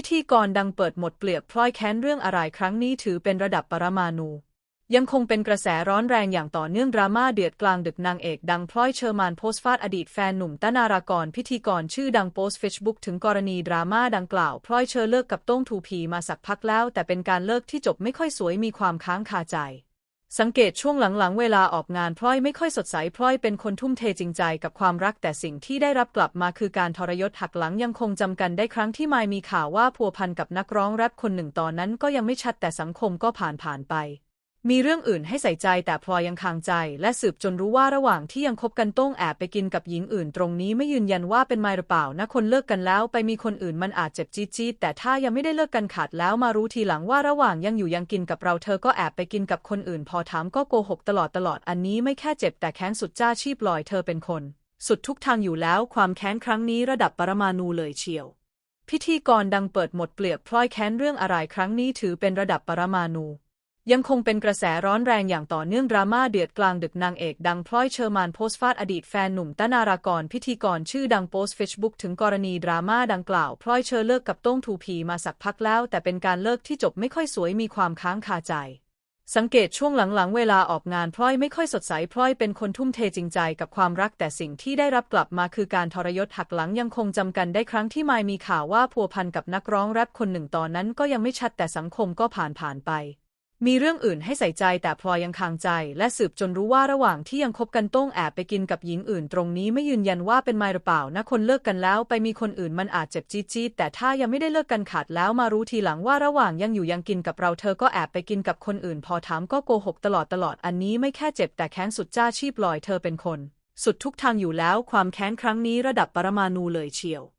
พิธีกรดังเปิดหมดเปลือกพลอยแค้นเรื่องอะไรครั้งนี้ถือเป็นระดับปรมาณูยังคงเป็นกระแสร้อนแรงอย่างต่อเนื่องดราม่าเดือดกลางดึกนางเอกดังพลอยเชอร์มานโพสต์ฟาดอดีตแฟนหนุ่มตนารากรพิธีกรชื่อดังโพสต์เฟซบุ๊กถึงกรณีดราม่าดังกล่าวพลอยเชอร์เลิกกับโต้งทูพีมาสักพักแล้ว แต่เป็นการเลิกที่จบไม่ค่อยสวยมีความค้างคาใจ สังเกตช่วงหลังๆ เวลาออกงานพลอยไม่ค่อยสดใสพลอยเป็นคนทุ่มเทจริงใจกับความรักแต่สิ่งที่ได้รับกลับมาคือการทรยศหักหลังยังคงจำกันได้ครั้งที่มายมีข่าวว่าพัวพันกับนักร้องแรปคนหนึ่งตอนนั้นก็ยังไม่ชัดแต่สังคมก็ผ่านผ่านไป มีเรื่องอื่นให้ใส่ใจแต่พลอยยังคางใจ และสืบจนรู้ว่าระหว่างที่ยังคบกันโต้งแอบไปกินกับหญิงอื่นตรงนี้ไม่ยืนยันว่าเป็นไมายหรือเปล่านะคนเลิกกันแล้วไปมีคนอื่นมันอาจเจ็บจี๊ดจี๊ดแต่ถ้ายังไม่ได้เลิกกันขาดแล้วมารู้ทีหลังว่าระหว่างยังอยู่ยังกินกับเราเธอก็แอบไปกินกับคนอื่น พอถามก็โกหกตลอดตลอดอันนี้ไม่แค่เจ็บแต่แค้นสุดจ้าชีพลอยเธอเป็นคน สุดทุกทางอยู่แล้วความแค้นครั้งนี้ระดับปรมาณูเลยเชียว พิธีกรดังเปิดหมดเปลือกพลอยแค้นเรื่องอะไรครั้งนี้ถือเป็นระดับปรมาณู ยังคงเป็นกระแสร้อนแรงอย่างต่อเนื่องดราม่าเดือดกลางดึกนางเอกดังพลอยเชอร์มานโพสต์ฟาดอดีตแฟนหนุ่มตนารากรพิธีกรชื่อดังโพสต์เฟซบุ๊กถึงกรณีดราม่าดังกล่าวพลอยเชอร์เลิกกับโต้งทูพีมาสักพักแล้ว แต่เป็นการเลิกที่จบไม่ค่อยสวยมีความค้างคาใจ สังเกตช่วงหลังๆ เวลาออกงานพลอยไม่ค่อยสดใสพลอยเป็นคนทุ่มเทจริงใจกับความรักแต่สิ่งที่ได้รับกลับมาคือการทรยศหักหลังยังคงจำกันได้ครั้งที่มายมีข่าวว่าพัวพันกับนักร้องแรปคนหนึ่งตอนนั้นก็ยังไม่ชัดแต่สังคมก็ผ่านผ่านไป มีเรื่องอื่นให้ใส่ใจแต่พลอยยังคางใจ และสืบจนรู้ว่าระหว่างที่ยังคบกันโต้งแอบไปกินกับหญิงอื่นตรงนี้ไม่ยืนยันว่าเป็นไมหรือเปล่านะคนเลิกกันแล้วไปมีคนอื่นมันอาจเจ็บจี๊ดจี๊ดแต่ถ้ายังไม่ได้เลิกกันขาดแล้วมารู้ทีหลังว่าระหว่างยังอยู่ยังกินกับเราเธอก็แอบไปกินกับคนอื่น พอถามก็โกหกตลอดตลอดอันนี้ไม่แค่เจ็บแต่แค้นสุดจ้าชีพลอยเธอเป็นคน สุดทุกทางอยู่แล้วความแค้นครั้งนี้ระดับปรมาณูเลยเชียว